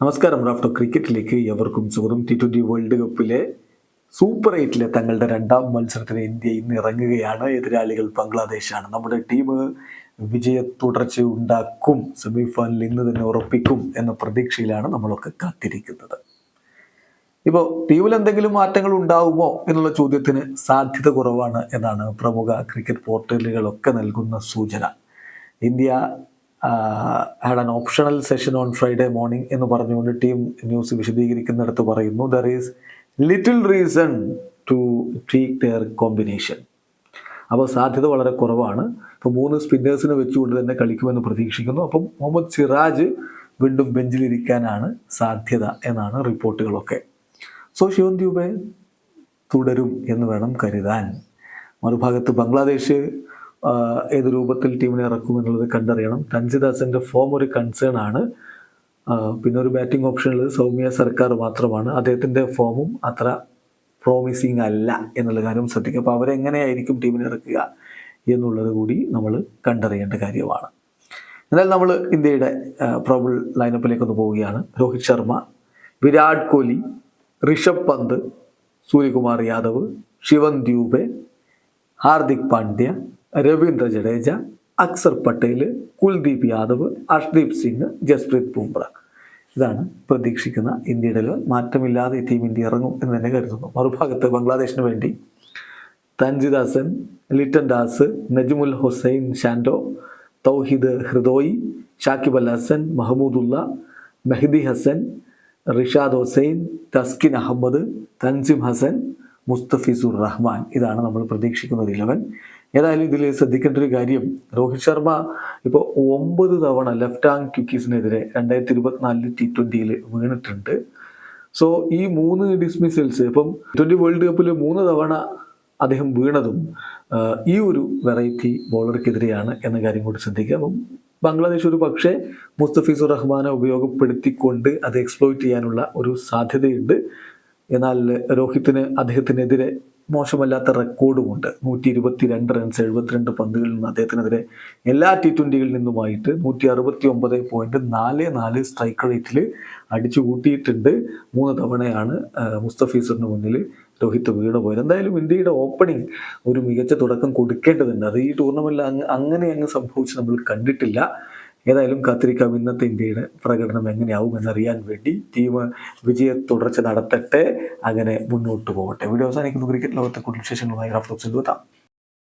നമസ്കാരം റാഫ്റ്റർ ക്രിക്കറ്റിലേക്ക് എവർക്കും സ്വാഗതം. ടി ട്വന്റി വേൾഡ് കപ്പിലെ സൂപ്പർ എയ്റ്റിലെ തങ്ങളുടെ രണ്ടാം മത്സരത്തിന് ഇന്ത്യ ഇന്ന് ഇറങ്ങുകയാണ്. എതിരാളികൾ ബംഗ്ലാദേശാണ്. നമ്മുടെ ടീം വിജയ തുടർച്ച ഉണ്ടാക്കും സെമി ഫൈനൽ ഇന്ന് തന്നെ ഉറപ്പിക്കും എന്ന പ്രതീക്ഷയിലാണ് നമ്മളൊക്കെ കാത്തിരിക്കുന്നത്. ഇപ്പോൾ ടീമിൽ എന്തെങ്കിലും മാറ്റങ്ങൾ ഉണ്ടാവുമോ എന്നുള്ള ചോദ്യത്തിന് സാധ്യത കുറവാണ് എന്നാണ് പ്രമുഖ ക്രിക്കറ്റ് പോർട്ടലുകളൊക്കെ നൽകുന്ന സൂചന. India had an optional session on Friday morning എന്ന് പറഞ്ഞുകൊണ്ട് ടീം ന്യൂസ് വിശദീകരിക്കുന്നിടത്ത് പറയുന്നു. There is little reason to take their combination അപ്പോൾ സാധ്യത വളരെ കുറവാണ്. ഇപ്പോൾ മൂന്ന് സ്പിന്നേഴ്സിനെ വെച്ചുകൊണ്ട് തന്നെ കളിക്കുമെന്ന് പ്രതീക്ഷിക്കുന്നു. അപ്പം മുഹമ്മദ് സിറാജ് വീണ്ടും ബെഞ്ചിലിരിക്കാനാണ് സാധ്യത എന്നാണ് റിപ്പോർട്ടുകളൊക്കെ. സോ ശിവൻ ദ്യൂബെ തുടരും എന്ന് വേണം കരുതാൻ. മറുഭാഗത്ത് ബംഗ്ലാദേശ് ഏത് രൂപത്തിൽ ടീമിനെ ഇറക്കും എന്നുള്ളത് കണ്ടറിയണം. തൻസിദാസിന്റെ ഫോം ഒരു കൺസേൺ ആണ്. പിന്നെ ഒരു ബാറ്റിംഗ് ഓപ്ഷൻ ഓപ്ഷനിൽ സൗമ്യ സർക്കാർ മാത്രമാണ്. അദ്ദേഹത്തിന്റെ ഫോമും അത്ര പ്രോമിസിങ് അല്ല എന്നുള്ള കാര്യം ശ്രദ്ധിക്കുക. അപ്പോൾ അവരെങ്ങനെയായിരിക്കും ടീമിനെ ഇറക്കുക എന്നുള്ളത് കൂടി നമ്മൾ കണ്ടറിയേണ്ട കാര്യമാണ്. എന്നാൽ നമ്മൾ ഇന്ത്യയുടെ പ്രോബിൾ ലൈനപ്പിലേക്ക് ഒന്ന് പോവുകയാണ്. രോഹിത് ശർമ്മ വിരാട് കോഹ്ലി ഋഷഭ് പന്ത് സൂര്യകുമാർ യാദവ് ശിവൻ ദ്യൂബെ ഹാർദിക് പാണ്ഡ്യ രവീന്ദ്ര ജഡേജ അക്സർ പട്ടേൽ കുൽദീപ് യാദവ് അർഷ്ദീപ് സിംഗ് ജസ്പ്രീത് ബുംറ ഇതാണ് പ്രതീക്ഷിക്കുന്ന ഇന്ത്യയുടെ. മാറ്റമില്ലാതെ ടീം ഇന്ത്യ ഇറങ്ങും എന്ന് തന്നെ കരുതുന്നു. മറുഭാഗത്ത് ബംഗ്ലാദേശിന് വേണ്ടി തൻജിദാസൻ ലിറ്റൻ ദാസ് നജ്മുൽ ഹുസൈൻ ഷാൻഡോ തൗഹിദ് ഹൃദോയി ഷാക്കിബ് അൽ ഹസൻ മഹമ്മൂദുള്ള മെഹദി ഹസൻ റിഷാദ് ഹുസൈൻ തസ്കിൻ അഹമ്മദ് തൻസിം ഹസൻ മുസ്തഫിസുർ റഹ്മാൻ. ഇതാണ് നമ്മൾ പ്രതീക്ഷിക്കുന്നത് ഇലവൻ ഏതായാലും ഇതിൽ ശ്രദ്ധിക്കേണ്ട ഒരു കാര്യം രോഹിത് ശർമ്മ ഇപ്പോൾ ഒമ്പത് തവണ ലെഫ്റ്റ് ആങ് ക്വിക്കീസിനെതിരെ രണ്ടായിരത്തി ഇരുപത്തിനാലിൽ ടി ട്വന്റിയിൽ വീണിട്ടുണ്ട്. സോ ഈ മൂന്ന് ഡിസ്മിസൽസ് ഇപ്പം ട്വന്റി വേൾഡ് കപ്പിൽ മൂന്ന് തവണ അദ്ദേഹം വീണതും ഈ ഒരു വെറൈറ്റി ബോളർക്കെതിരെയാണ് എന്ന കാര്യം കൂടി ശ്രദ്ധിക്കുക. അപ്പം ബംഗ്ലാദേശ് ഒരു പക്ഷേ മുസ്തഫീസുർ റഹ്മാനെ ഉപയോഗപ്പെടുത്തിക്കൊണ്ട് അത് എക്സ്പ്ലോയിറ്റ് ചെയ്യാനുള്ള ഒരു സാധ്യതയുണ്ട്. എന്നാൽ രോഹിത്തിന് അദ്ദേഹത്തിനെതിരെ മോശമല്ലാത്ത റെക്കോർഡുമുണ്ട്. നൂറ്റി ഇരുപത്തി രണ്ട് റൺസ് എഴുപത്തിരണ്ട് പന്തുകളിൽ നിന്ന് അദ്ദേഹത്തിനെതിരെ എല്ലാ ടി ട്വന്റികളിൽ നിന്നുമായിട്ട് നൂറ്റി അറുപത്തി ഒമ്പത് പോയിന്റ് നാല് നാല് സ്ട്രൈക്ക് റേറ്റിൽ അടിച്ചു കൂട്ടിയിട്ടുണ്ട്. മൂന്ന് തവണയാണ് മുസ്തഫീസറിന് മുന്നിൽ രോഹിത് വീണ് പോയത്. എന്തായാലും ഇന്ത്യയുടെ ഓപ്പണിംഗ് ഒരു മികച്ച തുടക്കം കൊടുക്കേണ്ടതുണ്ട്. അത് ഈ ടൂർണമെന്റിൽ അങ്ങ് അങ്ങനെ അങ്ങ് സംഭവിച്ച് നമ്മൾ കണ്ടിട്ടില്ല. ഏതായാലും കാത്തിരിക്കാം ഇന്നത്തെ ഇന്ത്യയുടെ പ്രകടനം എങ്ങനെയാവും എന്നറിയാൻ വേണ്ടി ടീം വിജയ തുടർച്ച നടത്തട്ടെ. അങ്ങനെ മുന്നോട്ട് പോകട്ടെ. വീഡിയോ അവസാനിക്കുന്നു. ക്രിക്കറ്റ് ലോകത്തെ കൂടുതൽ വിശേഷങ്ങളുമായി റാഫ്റ്റോക്സിൽ എത്താം